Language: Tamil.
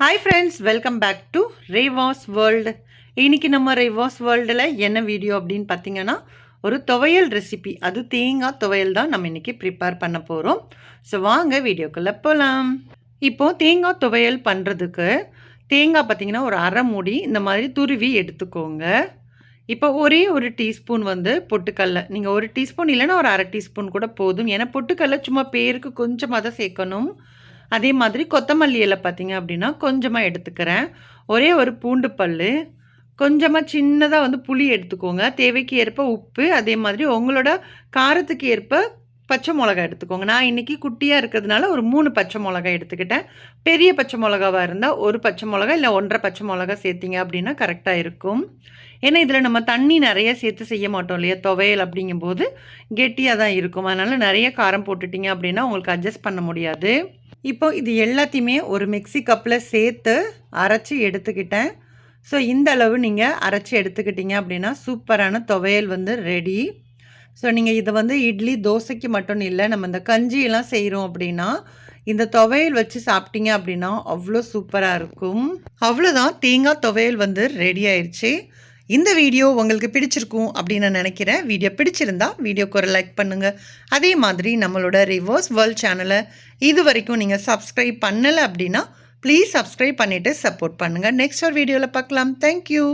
Hi friends welcome back to Revas world இன்னைக்கு நம்ம ரேவாஸ் வேர்ல்டில் என்ன வீடியோ அப்படின்னு பார்த்தீங்கன்னா ஒரு துவையல் ரெசிபி அது தேங்காய் துவையல் தான் நம்ம இன்றைக்கி ப்ரிப்பேர் பண்ண போகிறோம் ஸோ வாங்க வீடியோக்குள்ளே போகலாம் இப்போது தேங்காய் துவையல் பண்ணுறதுக்கு தேங்காய் பார்த்தீங்கன்னா ஒரு அரை மூடி இந்த மாதிரி துருவி எடுத்துக்கோங்க. இப்போ ஒரே ஒரு டீஸ்பூன் வந்து பொட்டுக்கல்ல. நீங்கள் ஒரு டீஸ்பூன் இல்லைன்னா ஒரு அரை டீஸ்பூன் கூட போதும். ஏன்னா பொட்டுக்கல்ல சும்மா பேருக்கு கொஞ்சமாக தான் சேர்க்கணும். அதே மாதிரி கொத்தமல்லி இலை பார்த்தீங்க அப்படின்னா கொஞ்சமாக எடுத்துக்கிறேன். ஒரே ஒரு பூண்டு பல் கொஞ்சமாக சின்னதாக வந்து புளி எடுத்துக்கோங்க. தேவைக்கு ஏற்ப உப்பு அதே மாதிரி உங்களோட காரத்துக்கு ஏற்ப பச்சை மிளகா எடுத்துக்கோங்க. நான் இன்றைக்கி குட்டியாக இருக்கிறதுனால ஒரு மூணு பச்சை மிளகா எடுத்துக்கிட்டேன். பெரிய பச்சை மிளகாவாக இருந்தால் ஒரு பச்சை மிளகா இல்லை ஒன்றரை பச்சை மிளகா சேர்த்திங்க அப்படின்னா கரெக்டாக இருக்கும். ஏன்னா இதில் நம்ம தண்ணி நிறைய சேர்த்து செய்ய மாட்டோம் இல்லையா? துவையல் அப்படிங்கும்போது கெட்டியாக தான் இருக்கும். அதனால் நிறைய காரம் போட்டுட்டிங்க அப்படின்னா உங்களுக்கு அட்ஜஸ்ட் பண்ண முடியாது. இப்போ இது எல்லாத்தையுமே ஒரு மிக்சி கப்பில் சேர்த்து அரைச்சி எடுத்துக்கிட்டேன். ஸோ இந்த அளவு நீங்கள் அரைச்சி எடுத்துக்கிட்டீங்க அப்படின்னா சூப்பரான துவையல் வந்து ரெடி ஸோ நீங்கள் இதை வந்து இட்லி தோசைக்கு மட்டும் இல்லை நம்ம இந்த கஞ்சியெல்லாம் செய்கிறோம் அப்படின்னா இந்த துவையல் வச்சு சாப்பிட்டீங்க அப்படின்னா அவ்வளோ சூப்பராக இருக்கும். அவ்வளோதான் தேங்காய் துவையல் வந்து ரெடி ஆயிடுச்சு இந்த வீடியோ உங்களுக்கு பிடிச்சிருக்கும் அப்படின்னு நான் நினைக்கிறேன். வீடியோ பிடிச்சிருந்தா வீடியோக்கு ஒரு லைக் பண்ணுங்கள் அதே மாதிரி நம்மளோட ரிவர்ஸ் வேர்ல்ட் சேனலை இது வரைக்கும் நீங்கள் சப்ஸ்கிரைப் பண்ணலை அப்படின்னா ப்ளீஸ் சப்ஸ்கிரைப் பண்ணிவிட்டு சப்போர்ட் பண்ணுங்கள் நெக்ஸ்ட் ஒரு வீடியோவில் பார்க்கலாம். தேங்க்யூ